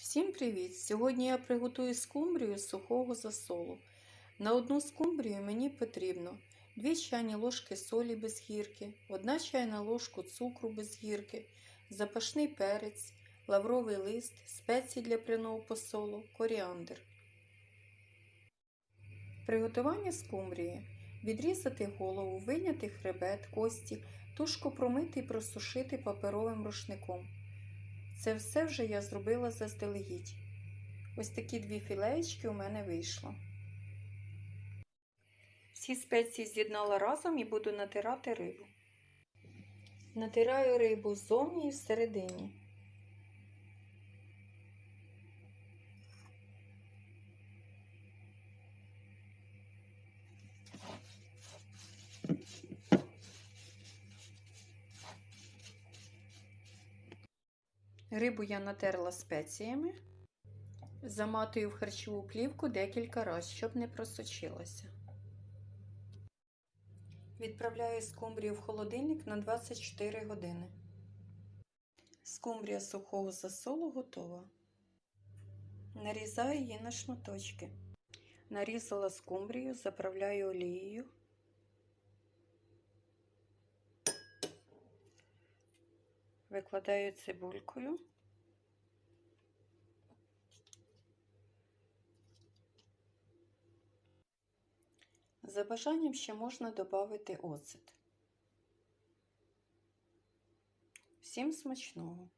Всім привіт! Сьогодні я приготую скумбрію з сухого засолу. На одну скумбрію мені потрібно 2 чайні ложки солі без гірки, 1 чайна ложку цукру без гірки, запашний перець, лавровий лист, спеції для пряного посолу, коріандр. Приготування скумбрії. Відрізати голову, виняти хребет, кості, тушко промити і просушити паперовим рушником. Це все вже я зробила заздалегідь. Ось такі дві філеєчки у мене вийшло. Всі спеції з'єднала разом і буду натирати рибу. Натираю рибу ззовні і всередині. Рибу я натерла спеціями, заматую в харчову плівку декілька разів, щоб не просочилася. Відправляю скумбрію в холодильник на 24 години. Скумбрія сухого засолу готова. Нарізаю її на шматочки. Нарізала скумбрію, заправляю олією. Викладаю цибулькою. За бажанням ще можна додати оцет. Всім смачного!